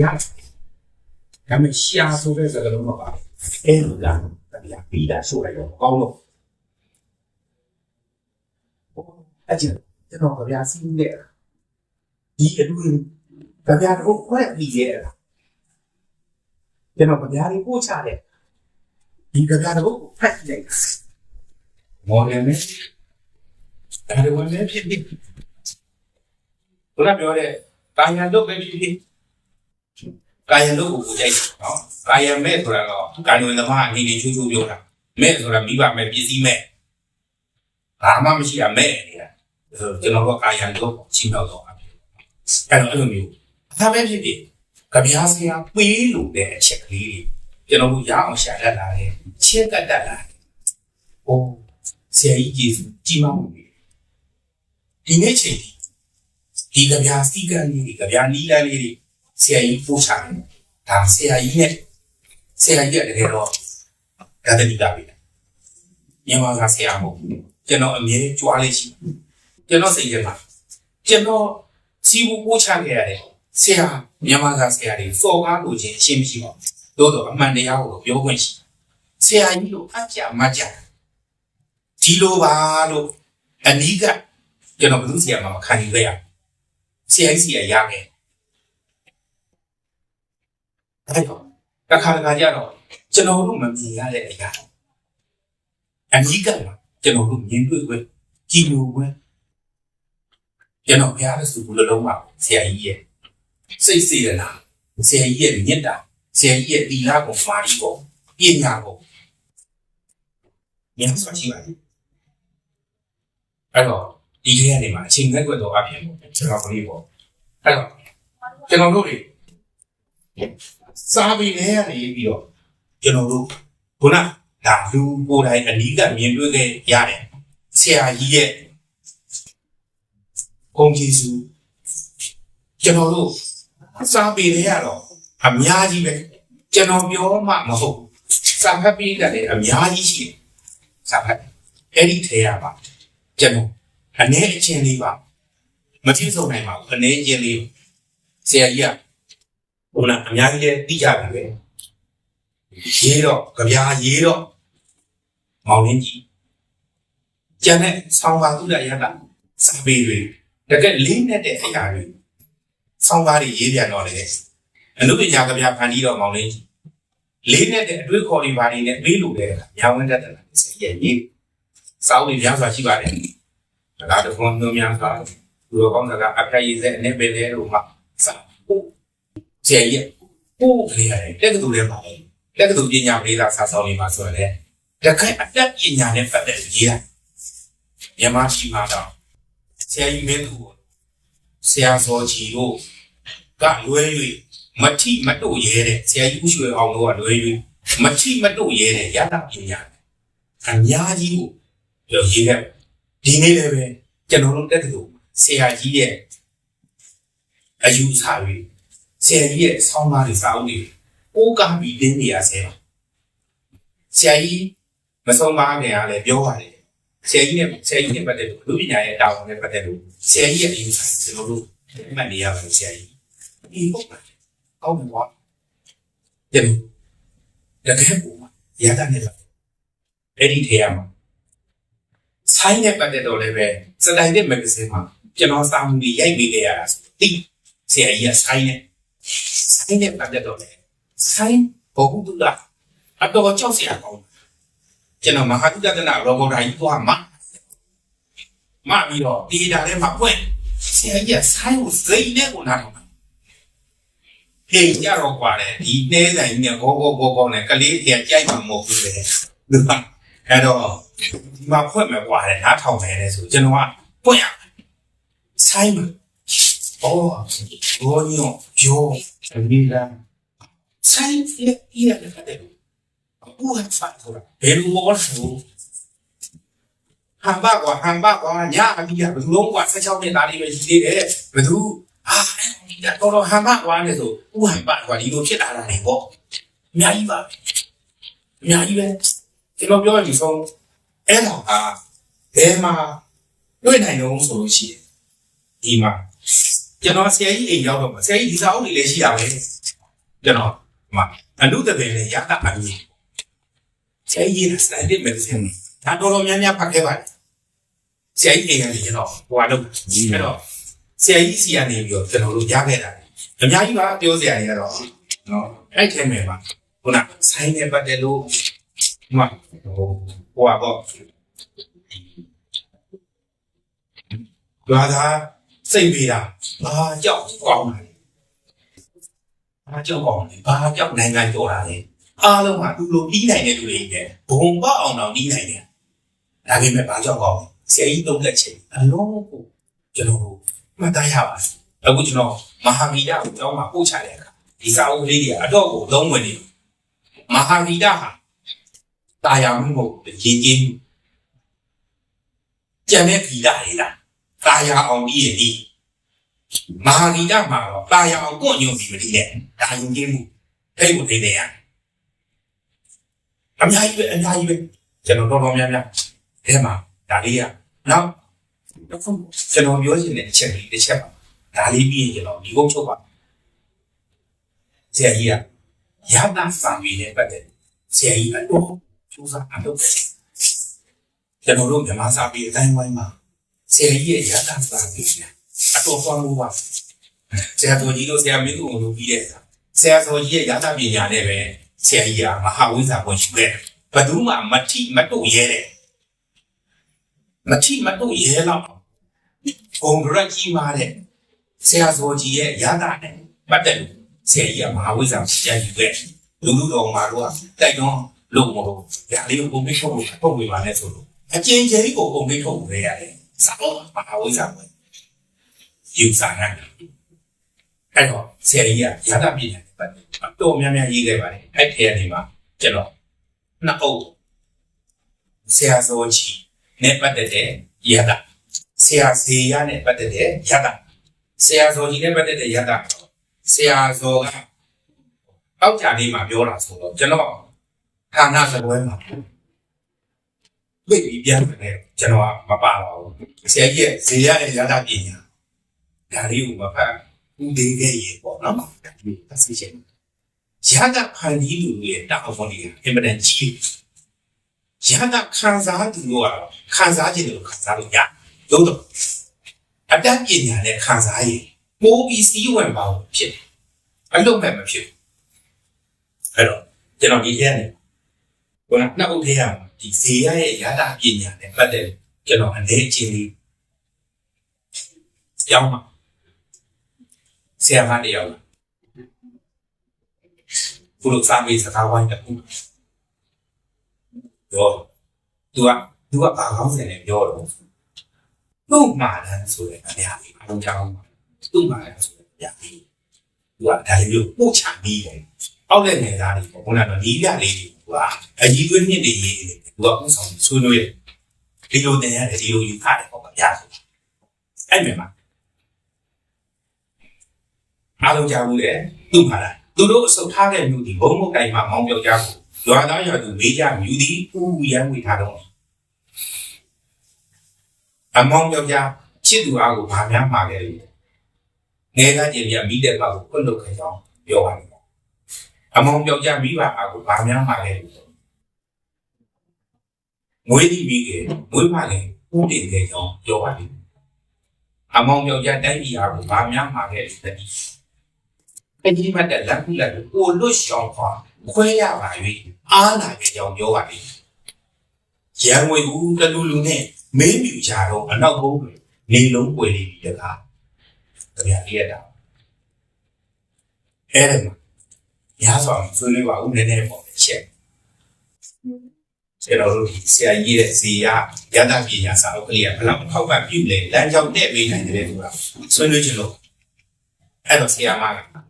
ဘယ်ရဒါမဲ့ရှာဆိုတဲ့စကားလုံးတော့ပါအဲ့လိုလားတရားပြီးတာဆိုလိုက်တော့ကောင်းတော့အဲ့ကျကျွန်တော်ကြပြစီးနေတာဒီအတူကြပြတော့ခွဲပြီးရဲ့လားကျွန်တော်ကြပြလေးပို့ချတယ်ဒီကြပြတော့ဖတ်လိုက်မော်လနဲ့အဲ့ဒါဝင်နေဖြစ်ဖြစ်ဘုရားပြောတဲ့ကာယံတော့ပဲဖြစ်ဖြစ် ကာယံလို့ကိုကိုကြိုက်တယ်နော်ကာယံမဲ့ဆိုတာတော့ကာယံသမားအနေနဲ့ချိုးချိုးပြောတာမဲ့ဆိုတာမိဘမဲ့ပစ္စည်းမဲ့ဘာမှမရှိရမဲ့နေတာဆိုကျွန်တော်တို့ကာယံလို့ချင်းတော့တော့အဖြစ်အဲ့တော့အဲ့လိုမျိုးဒါပဲဖြစ်ဖြစ်ကြပြားစရာပေးလို့တဲ့အချက်ကလေးတွေကျွန်တော်တို့ရအောင်ရှာတတ်လာတယ်ချက်ကတတ်လာတယ်။အိုးဆရာကြီးကျေးဇူးကြီးမားမှုတွေဒီနေ့ချိန်ဒီဒီကြပြားစီကံလေးတွေကြပြားနီးလန်းလေးတွေ ဆရာကြီးပို့ချတယ်ဒါဆရာကြီးနဲ့ဆရာကြီးကတကယ်တော့ဒါတတိကပဲမြန်မာကဆရာမဟုတ်ဘူးကျွန်တော်အမြဲကြွားလေးရှိကျွန်တော်စိတ်ထဲမှာကျွန်တော်စီဘူးပို့ချခဲ့ရတယ်ဆရာမြန်မာကဆရာတွေစော်ကားလို့ခြင်းအရှင်းမရှိပါဘူးသို့တော့အမှန်တရားကိုပြောခွင့်ရှိဆရာကြီးတို့အပြမကြဒီလိုပါလို့အနီးကကျွန်တော်ဘယ်သူဆရာမှမခံယူခဲ့ရဆရာကြီးစီရရခဲ့ အဲ့တော့တစ်ခါတစ်ခါကျတော့ကျွန်တော်တို့မမြင်ရတဲ့အရာအနိကမှာကျွန်တော်တို့မြင်တွေ့ခွင့်ကြည်လို့ခွင့်ကျွန်တော်ဘုရားရဲ့စုဘလုံးပါဆရာကြီးရဲ့စိတ်စေရနာဆရာကြီးရဲ့မြတ်တာဆရာကြီးရဲ့တီလာကိုမာရီကိုပညာကိုဉာဏ်စွာရှိပါလိမ့်အဲ့တော့ဒီထဲကနေမှာအချိန်နဲ့ကွက်တော့အပြင်ပေါ့ကျွန်တော်ကလေးပေါ့အဲ့တော့ကျွန်တော်တို့တွေ စားပြီးလဲရနေပြီးတော့ကျွန်တော်တို့ခုနဒါလူကိုယ်တိုင်အနီးကမြင်တွေ့ခဲ့ရတယ်ဆရာကြီးရဲ့ဘုံကြီးစုကျွန်တော်တို့စားပြီးလဲရတော့အများကြီးပဲကျွန်တော်ပြောမှမဟုတ်စာဖတ်ပြီးတယ်လေအများကြီးရှိတယ်စာဖတ်အဲ့ဒီထဲရပါကျွန်တော်အနေအချင်းလေးပါမကြည့်ဆုံးနိုင်ပါဘူးအနေအချင်းလေးဆရာကြီးက ဟိုလားအများကြီးလည်းသိကြပြီပဲရေးတော့ကြပြားရေးတော့မောင်လင်းကြီးကျန်တဲ့ဆောင်းပါသူရရတာစာပေတွေတကယ်လေးနဲ့တဲ့အရာတွေဆောင်းပါးတွေရေးပြန်တော့လေအနုပညာကြပြားဖန်တီးတော့မောင်လင်းကြီးလေးနဲ့တဲ့အတွေ့ခေါ်တွေပါနေနဲ့ပေးလို့လေညာဝင်တတ်တယ်လားစရရေးစောင်းတွေများစွာရှိပါတယ်ဒါကတော့ဘုံမျိုးများစွာသူတော်ကောင်းကအဖျက်ရည်စဲအနေပဲလေလို့မှစာဟုတ် ဆရာကြီးပို့ကလေးရတယ်တက္ကသိုလ်ထဲမှာတက္ကသိုလ်ပညာပရိသတ်စာဆောင်လေးမှာဆိုရယ်တခိုင်အတက်ပညာနဲ့ပတ်သက်ရေးတာမြန်မာရှိမှာတော့ဆရာကြီးမင်းသူကိုဆရာစောကြီးတို့ကလွဲ၍မထိမတို့ရဲတဲ့ဆရာကြီးဦးရွှေအောင်တို့ကလွဲ၍မထိမတို့ရဲတဲ့ရတပညာအများကြီးကိုပြောရေးခဲ့ဒီနေ့လည်းပဲကျွန်တော်တို့တက္ကသိုလ်ဆရာကြီးရဲ့အယူအဆတွေ ဆရာကြီးရဲ့ဆောင်းသားတွေစာအုပ်တွေပိုးကားပြီးတင်းနေရဆဲဆရာကြီးမဆုံးပါခင်ကလည်းပြောပါတယ်ဆရာကြီးနဲ့ဆရာကြီးနဲ့ပတ်သက်လို့လူပညာရဲ့တာဝန်နဲ့ပတ်သက်လို့ဆရာကြီးရဲ့အယူဆကျွန်တော်တို့မှတ်နေရပါတယ်ဆရာကြီးဒီဟုတ်ပါကောင်းပါကျန်တကယ်ပုံရတာနဲ့အဲ့ဒီထဲမှာဆိုင်နဲ့ပတ်သက်တော့လည်းပဲစတိုင်တဲ့မဂ္ဂဇင်းမှာကျွန်တော်စာမှုတွေရိုက်ပေးခဲ့ရတာဆိုတိဆရာကြီးကဆိုင်နဲ့ ဆိုင်းနဲ့ပတ်သက်တော့လေဆိုင်းဘောဂုတ္တလအတော်ကြောက်စရာကောင်းကျွန်တော်မဟာဒုက္ကနာရောဂေါတာကြီးသွားမှာမပြီးတော့ဒေတာထဲမှာပွင့်ဆရာကြီးကဆိုင်းကိုစိတ်နဲ့ကိုနားထောင်ဟေးကြတော့ကွာလေဒီနှဲဆိုင်ကြီးကဂေါဂေါဂေါဂေါနဲ့ကလေးတွေကကြိုက်မှာမဟုတ်ဘူးလေဒီမှာအဲ့တော့ဒီမှာဖွင့်မယ်ကွာလေနားထောင်မယ်လေဆိုကျွန်တော်ကပွင့်ရမယ်ဆိုင်းမှာ 哦，我有有力量，才也也那个的，不很反头了，别如我手。汉巴瓜，汉巴瓜，nhà bây giờ mình luôn qua sao để ta đi về gì đấy, mình thu à, đi đặt con汉巴瓜này rồi, u汉巴瓜đi đâu chết à là này bộ, nhà đi vào, nhà đi về, thì nóပြောgì không, em là à, em mà, đôi này nó không sổ gì, đi mà. ကျွန်တော်ဆရာကြီးအိမ်ရောက်တော့မှာဆရာကြီးဒီစာအုပ်တွေလည်းရှိတာပဲကျွန်တော်ဒီမှာအနုတပင်နဲ့ရတာအမြင်ဆရာကြီးရေးစတိုင်တစ်မက်ဆင်ဒါတော်တော်များများဖတ်ခဲ့ပါတယ်ဆရာကြီးအိမ်ကနေကျွန်တော်ဟိုအလုပ်အဲ့တော့ဆရာကြီးစီကနေပြီးတော့ကျွန်တော်တို့ရခဲ့တာအများကြီးပါပြောစရာတွေကတော့နော်အဲ့ထဲမှာပါခုနဆိုင်နဲ့ပတ်တယ်လို့ဒီမှာဟိုဟိုပါပေါ့ဘာသာ စိတ်ပေးတာဘာကြောက်ကောင်းတာလဲဘာကြောက်ကောင်းလဲဘာကြောက်နိုင်ငံကြော်တာလဲအားလုံးကသူ့လိုပြီးနိုင်တဲ့လူတွေနဲ့ဘုံပေါက်အောင်တော့ပြီးနိုင်တယ်ဒါပေမဲ့ဘာကြောက်ကောင်းလဲဆရာကြီးသုံးသက်ချင်းအလုံးကိုကျွန်တော်တို့မှတ်သားရပါတယ်အခုကျွန်တော်မဟာဗီဒကိုကျောင်းမှာပို့ချတဲ့အခါဒီစာအုပ်လေးတွေကအတော့ကိုလုံးဝင်နေမဟာဗီဒဟာတာယာမှုမဟုတ်ရင်ကြီးမှုကြံတဲ့ဗီဒတွေလားတာယာအောင်ပြီးရင်ဒီ မဟာဗီဒမှာတော့တာယာအောင်ကိုညွန်ပြီးမတည်တဲ့ဒါရင်ကြီးမှုအဲ့ကိုနေနေရအများကြီးပဲအများကြီးပဲကျွန်တော်တော်တော်များများအဲမှာဒါလေးကနောက်တော့ကျွန်တော်ပြောချင်တဲ့အချက်လေးတစ်ချက်ပါဒါလေးပြီးရင်ကျွန်တော်ဒီကုန်းချုပ်ပါဆရာကြီးကရတာစာပေနဲ့ပတ်သက်ဆရာကြီးကတော့စူးစမ်းအလုပ်ပဲကျွန်တော်တို့မြန်မာစာပေအတိုင်းဝိုင်းမှာဆရာကြီးရဲ့ရတာစာပေ အတော်သွားမှုပါဆရာတော်ကြီးတို့ဆရာမင်းတို့တို့ပြီးတဲ့အခါဆရာတော်ကြီးရဲ့ရတာပညာနဲ့ပဲဆရာကြီးကမဟာဝိဇ္ဇာဝင်ရှိခဲ့တယ်ဘယ်သူမှမထိမတုတ်ရဲတယ်မထိမတုတ်ရဲတော့ဘုံဒရက်ကြီးမားတဲ့ဆရာစောကြီးရဲ့ရတာနဲ့ပတ်သက်လို့ဆရာကြီးကမဟာဝိဇ္ဇာပြန်ယူခဲ့လူလူတော်မှာတော့တိုက်တော့လို့မလို့ဒါလေးကိုပုံပြထုတ်လို့ပုံပြပါနဲ့ဆိုလို့အကျဉ်းချင်းကိုပုံပြထုတ်လို့ရတယ်စာတော့မဟာဝိဇ္ဇာဝင် ယူစားနိုင်အဲ့တော့ဆရာကြီးကရတာပြည်တယ်ပတ်သက်အတော်များများရေးခဲ့ပါတယ်အဲ့ထဲကနေမှာကျွန်တော်နှစ်အုပ်ဆရာစောကြီးနဲ့ပတ်သက်တဲ့ရတာဆရာဇေယနဲ့ပတ်သက်တဲ့ရတာဆရာဇောကြီးနဲ့ပတ်သက်တဲ့ရတာဆရာဇောကအောက်ကြလေးမှာပြောတာဆိုတော့ကျွန်တော်ဌာနစပွဲမှာပြေးပြီးပြန်တယ်ကျွန်တော်ကမပါပါဘူးဆရာကြီးရဲ့ဇေယနဲ့ရတာပညာ ဒါလေးကိုမဖတ်ဦးသေးခဲ့ရေပေါ့နော်ဒီပတ်စီချင်းရတာဖန်ဒီလူရဲ့တာဝန်တွေအင်မတန်ကြီးရတာခံစားသူတို့ကခံစားခြင်းတွေခံစားလို့ရလို့တော့အတတ်ပညာနဲ့ခံစားရင်ပိုးပြီးစီးဝင်ပါလို့ဖြစ်တယ်အလုံးမဲ့မဖြစ်ဘူးအဲ့တော့ကျွန်တော်ဒီထဲကနေဘုရားနှစ်ဥထဲရမှာဒီဇေယရဲ့ရတာပညာနဲ့ပတ်သက်ကျွန်တော်အနေချင်းလေးကြောင်းမှာ ဆရာမတယောက်လာဘုလို့စာမေးစကားဝိုင်းတခုပြောသူကသူကဘာကောင်းစင်လဲပြောတော့သူ့မှာလန်းဆိုတဲ့အရာကြီးအလုံးကြောင်းသူ့မှာလန်းဆိုတဲ့အရာကြီးသူကဒါလေးမျိုးပို့ချပြီးတယ်အောက်လက်နေသားတွေပေါ့ခုနကတော့ဒီပြလေးတွေကအကြီးသွေးမြင့်တွေရေးတယ်သူကဥဆောင်ဆွေးနွေးတယ်ဒီလိုတင်ရတယ်ဒီလိုယူထားတယ်ပေါ့ဗျာအဲ့မှာ အားလုံးကြားဘူးလေသူ့မှာလားသူတို့အစုပ်ထားတဲ့မြို့ဒီဘုံမုတ်တိုင်မှာမောင်းပြောက်ကြဖို့ရွာသားရွာသူမေးကြမြူသည်ပူရန်ဝေထားတော့အမောင်းပြောက်ကြချစ်သူအားကိုဗာများမှာခဲ့တယ်ငယ်ကကြင်ပြမိတဲ့ဘက်ကိုခွတ်လုတ်ခဲ့ကြောင်းပြောပါတယ်အမောင်းပြောက်ကြမိဘအားကိုဗာများမှာခဲ့တယ်ငွေတိပြီးကငွေပါလေဦးတင်ခဲ့ကြောင်းပြောပါတယ်အမောင်းပြောက်ကြတိုင်းပြည်အားကိုဗာများမှာခဲ့တယ်တည်း အကြီးမတ်တဲ့လက်ခုလက်ကိုလွတ်ရှောင်ခွာခွဲရပါ၍အားနာကြကြောင်ပြောပါလိမ့်ရန်ဝေဦးတလူလူနဲ့မင်းမြူချတော့အနောက်ဘုံတွေနေလုံးပွေလေးပြီးတကားကြပြလေးရတာအဲ့ဒါမှာရသော်ဆွေးနွေးပါဦးနည်းနည်းပေါ့ချက်ကျွန်တော်တို့ဆရာကြီးရဲ့ဇေယရတပညာစာအုပ်ကလေးကဘယ်လောက်ထောက်ပံ့ပြုလဲလမ်းကြောင်းတဲ့ပေးနိုင်တယ်ဆိုတာဆွေးနွေးချင်လို့အဲ့တော့ဆရာမက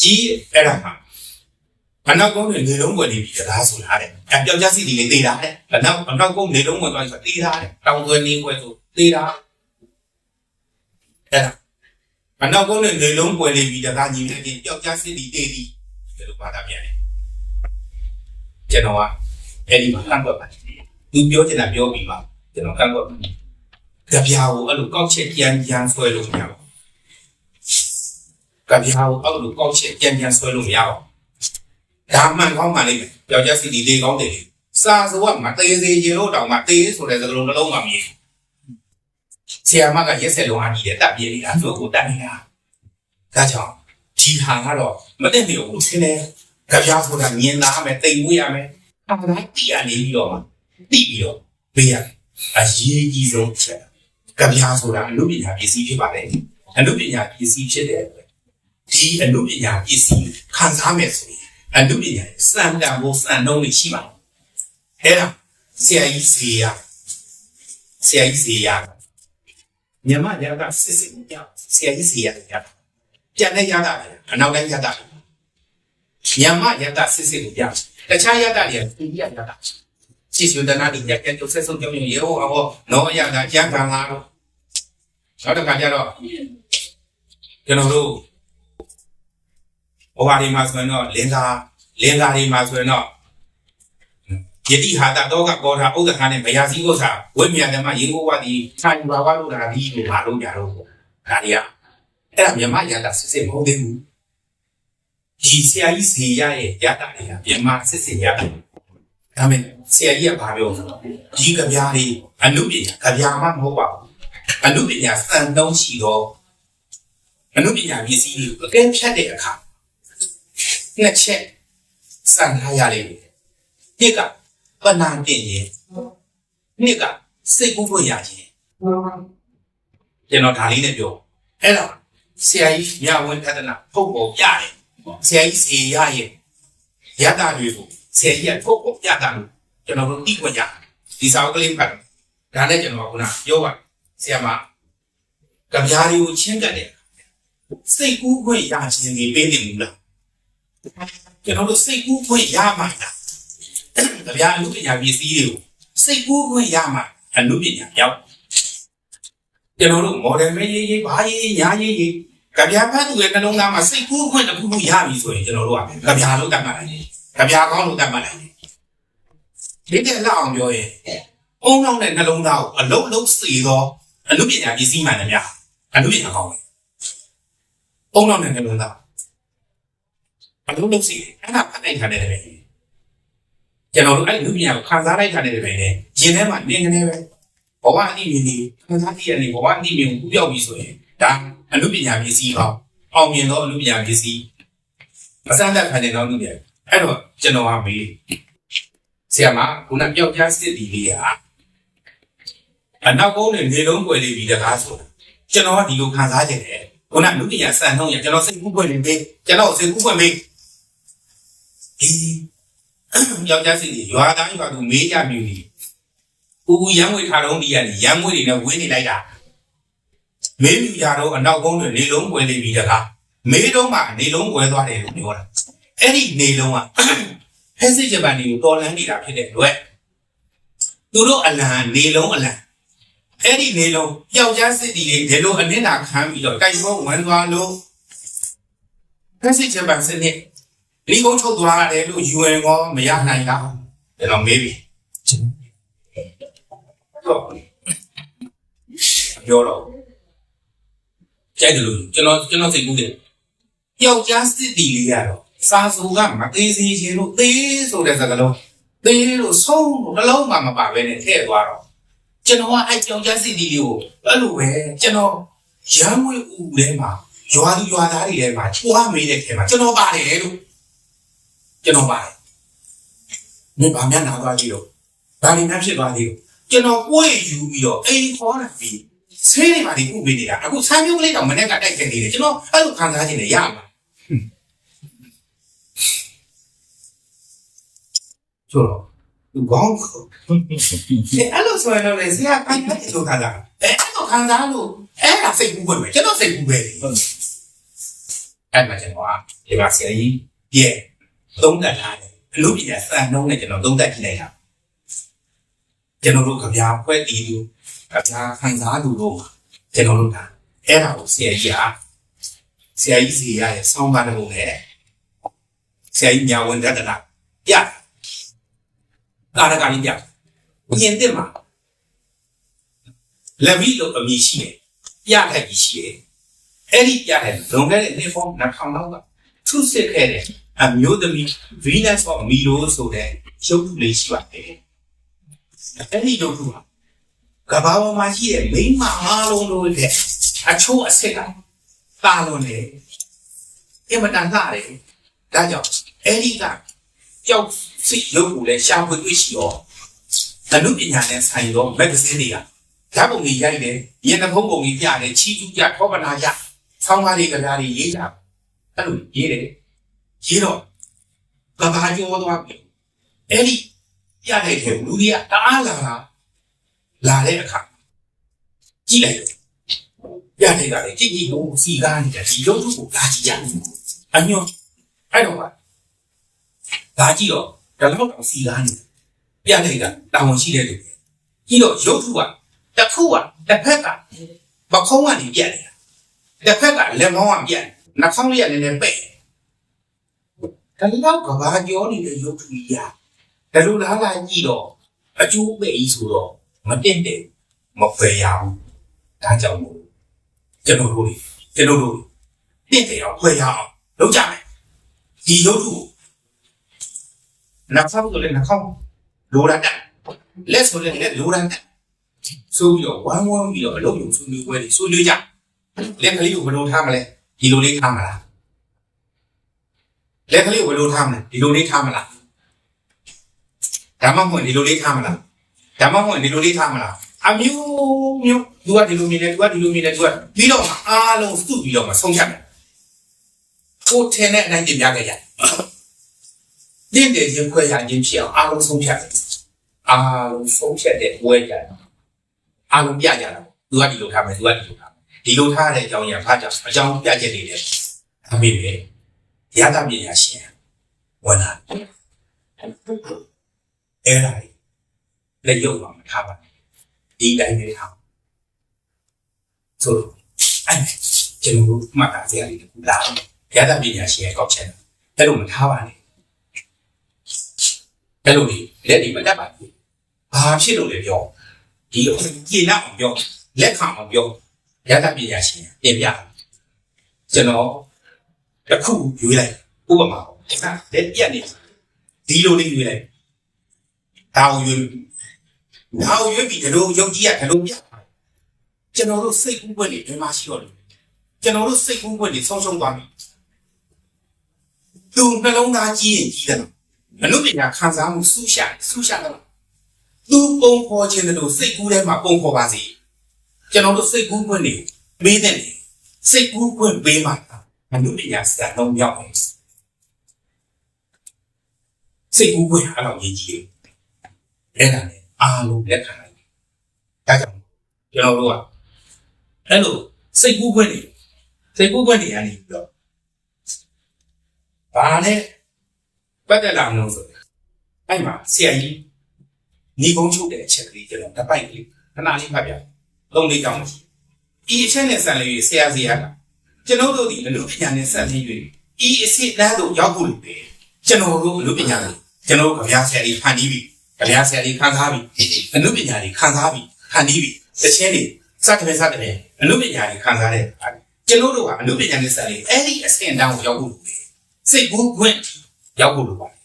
ကြီးအဲ့ဒါမှာအနောက်ကုန်းတွေနေလုံးွယ်နေပြီလားဆိုလားတဲ့အပြောက်ကြစီတွေတေးတာတဲ့အနောက်အနောက်ကုန်းနေလုံးွယ်သွားဆိုတေးတာတဲ့တောင်ွယ်နေွယ်ဆိုတေးတာအဲ့ဒါအနောက်ကုန်းတွေနေလုံးွယ်နေပြီတကားညီနေချင်းပြောက်ကြစီတွေတေးသည်ဒီလိုပါတာပြန်တယ်ကျွန်တော်ကအဲ့ဒီမှာကန့်ကွက်ပါတယ်သူပြောချင်တာပြောပြီးမှကျွန်တော်ကန့်ကွက်ပါတယ်ကြပြာကိုအဲ့လိုကောက်ချက်ကြမ်းကြမ်းဆွဲလို့မရပါဘူး ကဗျာကိုအောက်လို့ကောက်ချက်ပြန်ပြန်ဆွဲလို့မရအောင်ဒါမှန်ကောင်းမှန်လိမ့်မယ်ယောက်ျားစီဒီလေးကောင်းတယ်လေစာဆိုကမသေးသေးရေလို့တောင်မှတေးဆိုတဲ့စကားလုံးတစ်လုံးမှမမြင်ဆရာမကရက်ဆက်လုံးအားကြီးတယ်တပ်ပြေးနေတာသူ့ကိုတတ်နေတာဒါကြောင့်ဒီဟာကတော့မသိနေဘူးဆင်းနေကြပြားဆိုတာမြင်လာမယ်တိမ်မွေးရမယ်အားသာတီးရနေပြီးတော့မှတီးပြီးတော့ပေးရတယ်အရေးကြီးဆုံးချက်ကြပြားဆိုတာအမှုပညာပစ္စည်းဖြစ်ပါတယ်အမှုပညာပစ္စည်းဖြစ်တဲ့အတွက် ဒီအမှုပညာပစ္စည်းခံစားမယ်ဆိုရင်အမှုပညာစံတန်ဖို့စံနှုန်းတွေရှိပါတယ်အဲ့ဒါဆရာကြီးစီရဆရာကြီးစီရညမရတာစစ်စစ်ပြဆရာကြီးစီရရပြန်တဲ့ရတာအနောက်တိုင်းရတာညမရတာစစ်စစ်ကိုပြတခြားရတာတွေဒီရရတာရှိရှိတနာဒီရရကျုပ်ဆက်ဆုံးကြောင်းရေဟောဟောနော်ရတာကျန်ခံလာတော့နောက်တစ်ခါကျတော့ကျွန်တော်တို့ ဘဝဒီမှာဆိုရင်တော့လင်္ကာလင်္ကာဒီမှာဆိုရင်တော့ယတိဟာတတော့ကကောတာဥဒ္ဒခာနဲ့ဗျာစီဥစ္စာဝိမြာဓမ္မရေကိုဝတိခြာဘာဝလို့ဒါဒီလိုပါလို့ကြတော့ဒါတွေကအဲ့ဒါမြန်မာရတာစစ်စစ်မဟုတ်သေးဘူးဒီဆရာကြီးစီရရဲ့ရတာတွေကမြန်မာစစ်စစ်ရတာဒါမဲ့ဆရာကြီးကဘာပြောလဲဒီကဗျာတွေအနုပညာကဗျာမှမဟုတ်ပါဘူးအနုပညာစံတုံးရှိတော့အနုပညာပစ္စည်းတွေကိုအကဲဖြတ်တဲ့အခါ နှစ်ချက်စံထားရလိမ့်မယ်ဒီကပဏာတင်ရင်နှစ်ကစိတ်ကူးဖို့ရခြင်းကျွန်တော်ဒါလေးနဲ့ပြောအဲ့တော့ဆရာကြီးမြဝင်းထဒနာဖုတ်ပေါ်ပြတယ်ဆရာကြီးစီရရဲ့ရတာတွေကိုဆရာကြီးကဖုတ်ပေါ်ပြတာလို့ကျွန်တော်တို့သိခွင့်ရတယ်ဒီစာအုပ်ကလေးဖတ်တယ်ဒါနဲ့ကျွန်တော်ကခုနပြောပါဆရာမကဗျာတွေကိုချင်းကတ်တယ်စိတ်ကူးခွင့်ရခြင်းတွေပေးတယ်မလား ကျွန်တော်တို့စိတ်ကူးခွင့်ရမှာလားကြဗျာအမှုပညာပစ္စည်းတွေကိုစိတ်ကူးခွင့်ရမှာအမှုပညာရောက်ကျွန်တော်တို့ model မဲရေးရေးဘာရေးရေးညာရေးရေးကြဗျာဖတ်သူရဲ့နှလုံးသားမှာစိတ်ကူးခွင့်တစ်ခုခုရပြီဆိုရင်ကျွန်တော်တို့ကကြဗျာလို့တတ်မှတ်လိုက်တယ်ကြဗျာကောင်းလို့တတ်မှတ်လိုက်တယ်ဒီတဲ့လောက်အောင်ပြောရင်အုံနောက်တဲ့နှလုံးသားကိုအလုံးလုံးစေသောအမှုပညာပစ္စည်းမှန်တယ်များအမှုပညာကောင်းတယ်အုံနောက်တဲ့နှလုံးသား အလုံးလုံးစေအဲ့ဒါဖတ်နိုင်တယ်ပဲကျွန်တော်တို့အဲ့လူပညာကိုခံစားလိုက်တာနဲ့တပည့်နဲ့ရင်ထဲမှာနေကနေပဲဘဝအတိမြင်နေခံစားသိရနေဘဝအတိမြင်ကိုပြောက်ပြီဆိုရင်ဒါအလူပညာပစ္စည်းပေါ့အောင်မြင်သောအလူပညာပစ္စည်းမစမ်းတဲ့ခံနေတော့လူပညာအဲ့တော့ကျွန်တော်ကမေးဆရာမခုနပျောက်ကြားစစ်တီလေးဟာအနောက်ကုန်းနဲ့နေလုံးွယ်လေးပြီးတကားဆိုတာကျွန်တော်ကဒီလိုခံစားခြင်းတယ်ခုနလူပညာစံနှုံးရကျွန်တော်စိတ်ကူးပွက်နေပြီကျွန်တော်စိတ်ကူးပွက်ပြီ ဒီယောက်ျားစီရွာသားရွာသူမေးကြမြူကြီးဦးဦးရမ်းဝေထားတော့ဒီကနေရမ်းဝေတွေနဲ့ဝင်းနေလိုက်တာမေးမြူကြတော့အနောက်ကုန်းတွေနေလုံးွယ်နေပြီတကားမေးတော့မှနေလုံးွယ်သွားတယ်လို့ပြောတာအဲ့ဒီနေလုံးကဖက်စစ်ဂျပန်တွေကိုတော်လန်းနေတာဖြစ်တဲ့အတွက်သူတို့အလံနေလုံးအလံအဲ့ဒီနေလုံးယောက်ျားစစ်တီတွေဒီလိုအနစ်နာခံပြီးတော့တိုက်ပွဲဝင်သွားလို့ဖက်စစ်ဂျပန်စစ်နဲ့ ဒီကုန်းချုပ်သွားတယ်လို့ UN ကောမရနိုင်တာကျွန်တော်မေးပြီပြောတော့ကြိုက်တယ်လို့ကျွန်တော်ကျွန်တော်စိတ်ကူးတယ်ယောက်ျားစစ်တီလေးရတော့စာစုကမသေးစီခြင်းလို့သေးဆိုတဲ့စကားလုံးသေးလို့ဆုံးလို့နှလုံးမှမပါဘဲနဲ့ထည့်သွားတော့ကျွန်တော်ကအဲ့ယောက်ျားစစ်တီလေးကိုအဲ့လိုပဲကျွန်တော်ရမ်းဝဲဦးထဲမှာရွာသူရွာသားတွေထဲမှာချွားမေးတဲ့ထဲမှာကျွန်တော်ပါတယ်လို့ ကျွန်တော်ပါတယ်မင်းဗာများနာသွားကြည့်တော့ဗာနေများဖြစ်သွားသေးလို့ကျွန်တော်ကိုယ်ယူပြီးတော့အိမ်ခေါ်တာပြီးဆေးတွေပါဒီခုပေးနေတာအခုဆမ်းမျိုးကလေးတော့မနေ့ကတိုက်ခဲ့နေတယ်ကျွန်တော်အဲ့လိုခံစားခြင်းနဲ့ရမှာဆိုတော့ဒီကောင်းအဲ့လိုဆိုရင်လည်းဆရာကိုင်းတဲ့လိုခံစားအဲ့လိုခံစားလို့အဲ့ဒါစိတ်ကူးပဲကျွန်တော်စိတ်ကူးပဲအဲ့မှာကျွန်တော်ကဒီမှာဆရာကြီးပြည့် သုံးသပ်ထားတယ်အလို့ပြစံနှုံးနဲ့ကျွန်တော်သုံးသပ်ကြည့်လိုက်တာကျွန်တော်တို့ကြပြားဖွဲ့တည်သူကြပြားခံစားသူတို့ကျွန်တော်တို့ကအဲ့ဒါကိုဆရာကြီးအားဆရာကြီးစီရရဲ့ဆောင်းပါးတဲ့ပုံနဲ့ဆရာကြီးညာဝန်တတနာပြတာရကကြီးပြမြင်တဲ့မှာလက်ပြီးလို့အမည်ရှိတယ်ပြထိုက်ကြီးရှိတယ်အဲ့ဒီပြတဲ့လွန်ခဲ့တဲ့နေ့ပေါင်း2000လောက်ကသူစစ်ခဲ့တဲ့ အမျိုးသမီး Venus of Milo ဆိုတဲ့ရုပ်ထုလေးရှိပါတယ်အဲ့ဒီရုပ်ထုဟာကဘာပေါ်မှာရှိတဲ့မိန်းမအားလုံးတို့ရဲ့အချိုးအဆစ်ကတာလွန်နေအင်မတန်လှတယ်ဒါကြောင့်အဲ့ဒီကကြောက်စိတ်ရုပ်ထုလဲရှာဖွေတွေ့ရှိရောအနုပညာနဲ့ဆိုင်သောမဂ္ဂဇင်းတွေကဓာတ်ပုံကြီးရိုက်တယ်ရင်းနှဖုံးပုံကြီးပြတယ်ချီကျူးကြထောပနာကြဆောင်းကားတွေကဗျာတွေရေးကြအဲ့လိုရေးတယ် ရေးတော့ကဘာကျော်သွားပြီအဲ့ဒီပြလိုက်တဲ့လူကြီးကတအားလာတာလာတဲ့အခါကြည့်လိုက်ပြတဲ့ကလည်းကြည့်ကြည့်လို့စီကားနေတဲ့ဒီရုပ်ထုကိုလာကြည့်ကြအညွန့်အဲ့တော့ကလာကြည့်တော့ဒါတော့တော့စီကားနေပြတဲ့ကတာဝန်ရှိတဲ့လူကြီးတော့ရုပ်ထုကတစ်ခုကတစ်ဖက်ကပခုံးကနေပြက်နေတာတစ်ဖက်ကလက်မောင်းကပြက်နှာခေါင်းလေးကလည်းနည်းနည်းပဲ့ ဒါလောက်ကဘာကြောနေတဲ့ရုပ်ထုကြီးရာဒါလိုလားလာကြည့်တော့အကျိုးပဲကြီးဆိုတော့မတင်တယ်မပယ်ရအောင်ဒါကြောင့်မို့ကျွန်တော်တို့ကျွန်တော်တို့တင်တယ်အောင်ပယ်ရအောင်လုပ်ကြမယ်ဒီရုပ်ထုနှာခေါင်းဆိုလည်းနှာခေါင်းလိုရတတ်လက်ဆိုလည်းလက်လိုရတတ်ဆိုပြီးတော့ဝမ်းဝမ်းပြီးတော့အလုပ်ရုံဆွေးနွေးပွဲတွေဆွေးနွေးကြလက်ကလေးကိုဘယ်လိုထားမလဲဒီလိုလေးထားမလား လက်ကလေးကိုဘယ်လိုထားမလဲဒီလိုလေးထားမလားဒါမှမဟုတ်ဒီလိုလေးထားမလားဒါမှမဟုတ်ဒီလိုလေးထားမလားအမျိုးမျိုးသူကဒီလိုမြင်တယ်သူကဒီလိုမြင်တယ်သူကပြီးတော့မှအားလုံးစုပြီးတော့မှဆုံးဖြတ်တယ်ကိုယ်ထင်တဲ့အတိုင်းပြင်ပြခဲ့ရတယ်တင့်တယ်ချင်းခွဲရခြင်းဖြစ်အောင်အားလုံးဆုံးဖြတ်တယ်အားလုံးဆုံးဖြတ်တဲ့ဝဲကြတယ်အားလုံးပြကြတာသူကဒီလိုထားမယ်သူကဒီလိုထားမယ်ဒီလိုထားတဲ့အကြောင်းရဖားကြောင့်အကြောင်းပြချက်တွေတယ်အမေပဲ ရတာပညာရှင်ဝန်လာအဲ့ဒါလက်ရုပ်မှာမထားပါဒီတိုင်းလေးထားဆိုအဲ့ကျွန်တော်တို့မှတ်သားစရာလေးတခုလာရတာပညာရှင်ရဲ့ကောက်ချက်အဲ့လိုမထားပါနဲ့အဲ့လိုလေလက်ဒီမတတ်ပါဘူးဘာဖြစ်လို့လဲပြောဒီကျေနပ်အောင်ပြောလက်ခံအောင်ပြောရတာပညာရှင်ပြင်ပြကျွန်တော် တစ်ခုယူလိုက်ဥပမာပေါ့ဒီကလက်ပြက်နေဒီလိုလေးယူလိုက်ဒါကိုယူဒါကိုယူပြီးဒီလိုယုံကြည်ရဒီလိုပြကျွန်တော်တို့စိတ်ကူးပွက်တွေဘယ်မှာရှိတော့လဲကျွန်တော်တို့စိတ်ကူးပွက်တွေဆုံးရှုံးသွားပြီသူနှလုံးသားကြီးရင်ကြီးတယ်နော်အနုပညာခံစားမှုဆူရှာဆူရှာတော့သူပုံဖော်ခြင်းတို့စိတ်ကူးထဲမှာပုံဖော်ပါစေကျွန်တော်တို့စိတ်ကူးပွက်တွေမေးတဲ့စိတ်ကူးပွက်ပေးမှာ အနုပညာစတာလုံးရောက်တယ်စိတ်ကူးပွက်အဲ့လိုကြီးကြီးအဲ့ဒါနဲ့အားလုံးလက်ခံလိုက်ဒါကြောင့်ကျွန်တော်တို့ကအဲ့လိုစိတ်ကူးပွက်တွေစိတ်ကူးပွက်တွေကနေပြီးတော့ဘာနဲ့ပတ်သက်လာမလို့ဆိုအဲ့မှာဆရာကြီးညီကုန်းချုပ်တဲ့အချက်ကလေးကျွန်တော်တပိုက်ကလေးခဏလေးဖတ်ပြလုံးလေးကြောင်းရှိဒီအချက်နဲ့ဆန်လေးဆရာစီက ကျွန်တော်တို့ဒီအလုပ်ပညာနဲ့ဆက်လေးတွေဤအစစ်တန်းတို့ရောက်ဖို့လို့ပဲကျွန်တော်တို့အလုပ်ပညာတွေကျွန်တော်တို့ကြပြဆရာကြီးဖန်တီးပြီးကြပြဆရာကြီးခံစားပြီးအလုပ်ပညာတွေခံစားပြီးဖန်တီးပြီးတစ်ချင်းတွေစတဲ့စတဲ့အလုပ်ပညာတွေခံစားတဲ့ကျွန်တော်တို့ကအလုပ်ပညာနဲ့ဆက်လေးအဲ့ဒီအဆင့်တန်းကိုရောက်ဖို့လို့ပဲစိတ်ကူးခွင့်ရောက်ဖို့လိုပါတယ်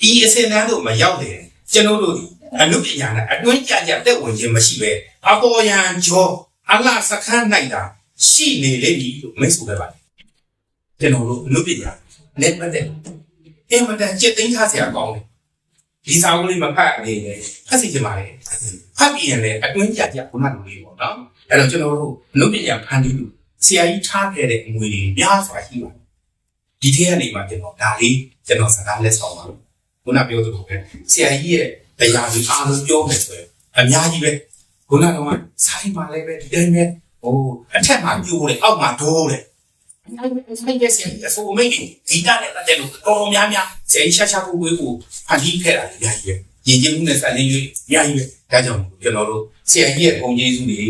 ဒီအစင်တန်းတို့မရောက်တယ်ကျွန်တော်တို့ဒီအနုပညာနဲ့အတွင်းကြကြတက်ဝင်ခြင်းမရှိပဲအပေါ်ယံကြောအလားစခန်းနိုင်တာ ရှိနေလေပြီလို့မိတ်ဆိုခဲ့ပါတယ်ကျွန်တော်တို့အနုပညာနဲ့ပတ်သက်အင်မတန်ကြက်သိမ်းထားစရာကောင်းတယ်ဒီစာအုပ်လေးမဖတ်နေလေဖတ်စီချင်ပါလေဖတ်ပြီးရင်လည်းအတွင်းကြကြခုနလိုလေးပေါ့နော်အဲ့တော့ကျွန်တော်တို့အနုပညာဖန်တီးလို့ဆရာကြီးထားခဲ့တဲ့အငွေတွေများစွာရှိပါတယ်ဒီထက်ကနေမှကျွန်တော်ဒါလေးကျွန်တော်စကားလက်ဆောင်ပါခုနပြောသလိုပဲဆရာကြီးရဲ့တရားကြီးအားလုံးပြောမယ်ဆိုရင်အများကြီးပဲခုနကတော့ဆိုင်ပါလဲပဲဒီတိုင်းပဲ ဟိုအထက်မှာပြိုးတယ်အောက်မှာဒိုးတယ်ဆိုင်ရဲ့ဆရာကြီးအစိုးမိတ်ဒီတာနဲ့တက်လို့တော်တော်များများဆရာကြီးရှာရှာကိုကိုကိုဖန်တီးခဲ့တာအများကြီးပဲရင်ကျင်းမှုနဲ့ဆိုင်နေ၍အများကြီးပဲဒါကြောင့်ကျွန်တော်တို့ဆရာကြီးရဲ့ပုံကျေးစုတွေ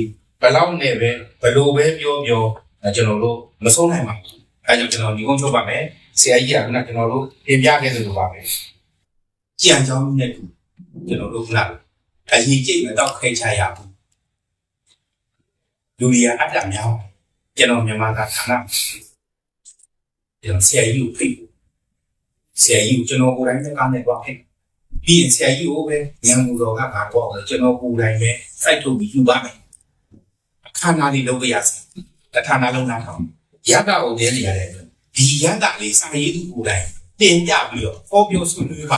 ဘလောက်နဲ့ပဲဘလို့ပဲပြောပြောကျွန်တော်တို့မဆုံးနိုင်ပါဘူးအဲကြောင့်ကျွန်တော်ဒီကုန်းချုပ်ပါမယ်ဆရာကြီးကခုနကျွန်တော်တို့ပြင်ပြခဲ့သလိုပါပဲကြံကြောင်းနဲ့တူကျွန်တော်တို့ခုနအရင်ကြိတ်မတော့ခဲချရဘူး လူတွေကအတ္တများကျွန်တော်မြန်မာကဌာနကျွန်တော်ဆရာကြီးကိုဖိတ်ဆရာကြီးကိုကျွန်တော်ကိုယ်တိုင်လည်းကားနဲ့သွားဖိတ်ပြီးရင်ဆရာကြီးကိုပဲညံမှုတော်ကငါတော့ကျွန်တော်ကိုယ်တိုင်ပဲစိုက်ထုတ်ပြီးယူပါမယ်အခမ်းအနားလေးလုပ်ပြရစီတဌာနလုံးနားထောင်ရတာကိုတည်းနေရတယ်ဒီရတာလေးစာရေးသူကိုယ်တိုင်တင်ပြပြီးတော့ဟောပြောဆွေးနွေးပါ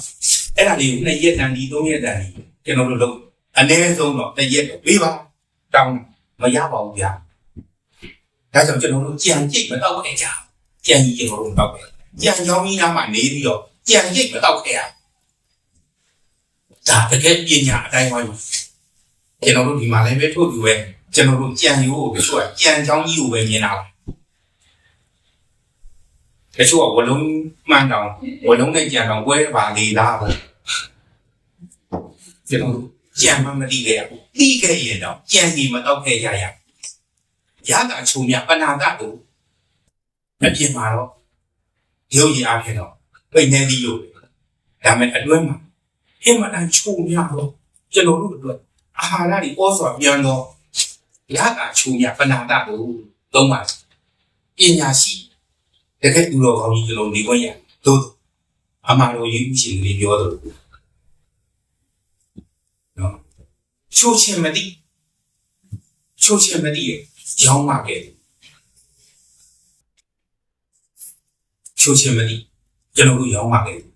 အဲ့ဒါလေးကိုနှစ်ရက်တန်ဒီသုံးရက်တန်ဒီကျွန်တော်တို့လုပ်အနည်းဆုံးတော့တစ်ရက်တော့ပေးပါတောင်း မရပါဘူးဗျာဒါကြောင့်ကျွန်တော်တို့ကြံကြိတ်မတော့ခဲ့ကြကြံကြီးကျွန်တော်တို့တော့ပဲကြံချောင်းကြီးနားမှာနေပြီးတော့ကြံကြိတ်မတော့ခဲ့ရဒါတကယ်ပညာအတိုင်းဝိုင်းပါကျွန်တော်တို့ဒီမှာလည်းပဲထုတ်ပြီးပဲကျွန်တော်တို့ကြံရိုးကိုတချို့ကကြံချောင်းကြီးကိုပဲမြင်တာပါတချို့ကဝလုံးမှန်တောင်ဝလုံးနဲ့ကြံတောင်ဝဲပါလေလားပေါ့ကျွန်တော်တို့ ကြံမမတိခဲ့ရဘူးတိခဲ့ရင်တော့ကြံကြီးမတော့ခဲ့ရရရတာချုံမြပနာကတို့မပြင်းပါတော့ရုပ်ရည်အဖြစ်တော့ပိတ်နေသည်လို့ဒါမဲ့အတွင်းမှာအင်မတန်ချုံမြတော့ကျွန်တော်တို့အတွက်အာဟာရတွေပေါ်စွာပြန်တော့ရတာချုံမြပနာကတို့သုံးပါပညာရှိတကယ်သူတော်ကောင်းကြီးကျွန်တော်နေခွင့်ရတို့အမှားတော်ရေးဦးရှင်ကလေးပြောတယ် နော်ချိုးချင်မသိချိုးချင်မသိရဲ့ရောင်းပါခဲ့တယ်ချိုးချင်မသိကျွန်တော်တို့ရောင်းပါခဲ့တယ်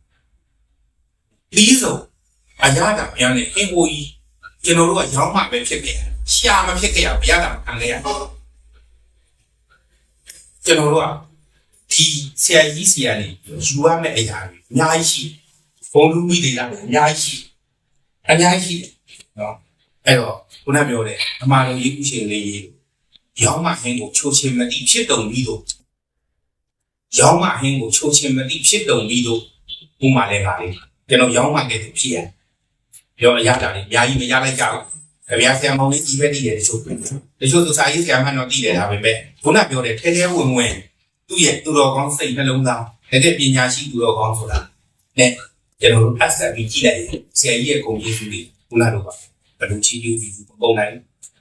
လီးစုံအရာတာပြန်နေအင်ကိုကြီးကျွန်တော်တို့ကရောင်းမှပဲဖြစ်ခဲ့တယ်ရှာမဖြစ်ခဲ့ရဘုရားကခံခဲ့ရကျွန်တော်တို့ကဒီဆရာကြီးဆရာလေးယူရမယ့်အရာတွေအများကြီးရှိဘုံလူမိတွေလည်းအများကြီးရှိ အများကြီးရှိနော်အဲ့တော့ခုနပြောတယ်အမှားလုံးရေးဥရှင်လေးရေးရောင်းမဟင်းကိုချိုးချင်မတိဖြစ်တုံပြီးတော့ရောင်းမဟင်းကိုချိုးချင်မတိဖြစ်တုံပြီးတော့ဥမာလည်းကလေးကျွန်တော်ရောင်းမခဲ့တယ်ဖြစ်ရပြောအရတာလေးအများကြီးမရလိုက်ကြဘူးကြပြဆရာမောင်လေးကြီးပဲတည်တယ်တချို့တချို့သူစာရေးဆရာမှတော့တည်တယ်ဒါပဲပဲခုနပြောတယ်ထဲထဲဝင်ဝင်သူ့ရဲ့သူတော်ကောင်းစိတ်နှလုံးသားတကယ်ပညာရှိသူတော်ကောင်းဆိုတာနဲ့ ကျွန်တော်တို့အဆက်ပြီးကြည့်လိုက်ရင်ဆရာကြီးရဲ့ဂုဏ်ကျေးဇူးတွေခုနတော့ပါဘယ်လိုချီးကျူးပြီးပုံနိုင်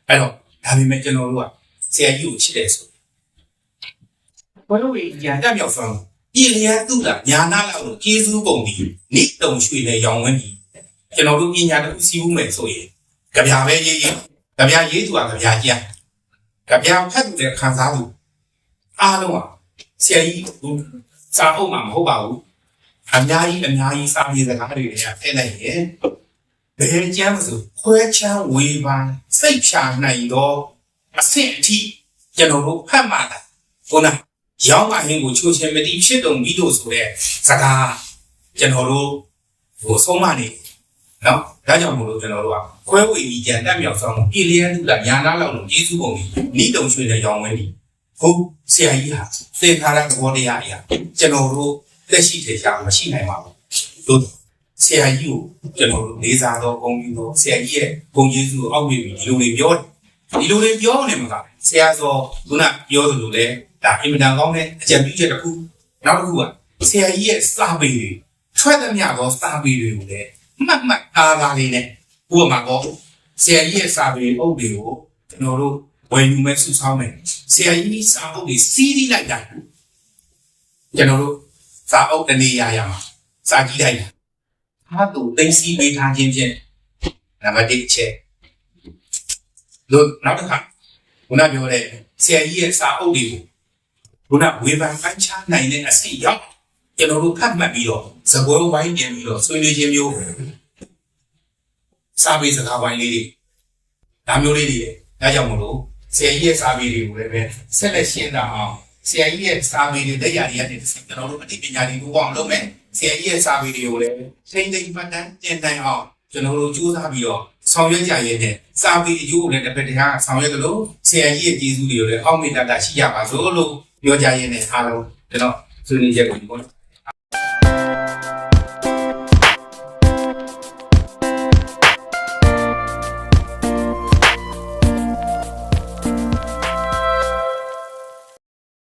အဲ့တော့ဒါပေမဲ့ကျွန်တော်တို့ကဆရာကြီးကိုချစ်တယ်ဆိုဘယ်လိုညာတမြောက်ဆောင်ပြည်လျက်သူ့လားညာနာလောက်လို့ကျေးဇူးပုံဒီနိတုံရွှေနဲ့ရောင်ဝင်းဒီကျွန်တော်တို့ပညာတစ်ခုစီးဦးမယ်ဆိုရင်ကြပြပဲရေးရေးကြပြရေးသူကကြပြကြံကြပြဖတ်သူတဲ့ခံစားသူအားလုံးကဆရာကြီးစာအုပ်မှာမဟုတ်ပါဘူး အများကြီးအများကြီးစာပြေစကားတွေတွေကဖဲလိုက်ရင်ဘယ်ကျမ်းဆိုခွဲချမ်းဝေဖန်စိတ်ဖြာနိုင်တော့အဆင့်အထိကျွန်တော်တို့ဖတ်မှတာဟုတ်လားရောင်းမဟင်းကိုချိုးချင်မတိဖြစ်တုံပြီးလို့ဆိုတဲ့စကားကျွန်တော်တို့ဟိုဆုံးမနေနော်ဒါကြောင့်မို့လို့ကျွန်တော်တို့ကခွဲဝေကြီးကြံတက်မြောက်ဆောင်ပြည်လျက်သူကညာနာလောက်လို့ကျေးဇူးပုံကြီးနီးတုံရွှေနဲ့ရောင်းဝင်းကြီးဟုတ်ဆရာကြီးဟာသင်္ခါရသဘောတရားအရာကျွန်တော်တို့ သက်ရှိထေရှာမရှိနိုင်ပါဘူးတို့ဆရာကြီးကိုကျွန်တော်တို့လေးစားတော့ဂုဏ်ယူတော့ဆရာကြီးရဲ့ဂုဏ်ကျေးဇူးကိုအောက်မေ့ပြီးဒီလိုတွေပြောဒီလိုတွေပြောနေမှာကဆရာစောခုနပြောသလိုလေဒါအင်မတန်ကောင်းတဲ့အကြံပြုချက်တစ်ခုနောက်တစ်ခုကဆရာကြီးရဲ့စာပေတွေထွက်သမျှသောစာပေတွေကိုလည်းမှတ်မှတ်အားအားလေးနဲ့ဥပမာကောဆရာကြီးရဲ့စာပေအုပ်တွေကိုကျွန်တော်တို့ဝယ်ယူမဲ့စုဆောင်းမယ်ဆရာကြီးစာအုပ်တွေစီးပြီးလိုက်တာကျွန်တော်တို့ စာအုပ်တနေရာရမှာစာကြည့်လိုက်တာအားသူသိသိပေးထားခြင်းဖြင့်နံပါတ်1ချက်လို့နောက်တစ်ခါခုနပြောတဲ့ဆရာကြီးရဲ့စာအုပ်တွေကိုခုနဝေဖန်ပိုင်းခြားနိုင်တဲ့အစီရောက်ကျွန်တော်တို့ဖတ်မှတ်ပြီးတော့သဘောဝိုင်းပြင်ပြီးတော့ဆွေးနွေးခြင်းမျိုးစာပေစကားဝိုင်းလေးတွေဒါမျိုးလေးတွေဒါကြောင့်မလို့ဆရာကြီးရဲ့စာပေတွေကိုလည်းပဲဆက်လက်ရှင်းတာအောင် ဆရာကြီးရဲ့စာပေတွေလက်ရည်ရတဲ့ကျွန်တော်တို့အသိပညာတွေကိုပေါ့လုပ်မယ်ဆရာကြီးရဲ့စာပေတွေကိုလည်းစိမ့်သိမ့်မှတ်တမ်းတင်တိုင်အောင်ကျွန်တော်တို့ကြိုးစားပြီးတော့ဆောင်ရွက်ကြရတဲ့စာပေအကျိုးကိုလည်းတစ်ဖက်တစ်ခါဆောင်ရွက်သလိုဆရာကြီးရဲ့ကျေးဇူးတွေကိုလည်းအောက်မေတ္တာရှိကြပါစို့လို့ပြောကြရတဲ့အားလုံးကျွန်တော်ဆွေးနွေးချက်ကိုဒီပေါ်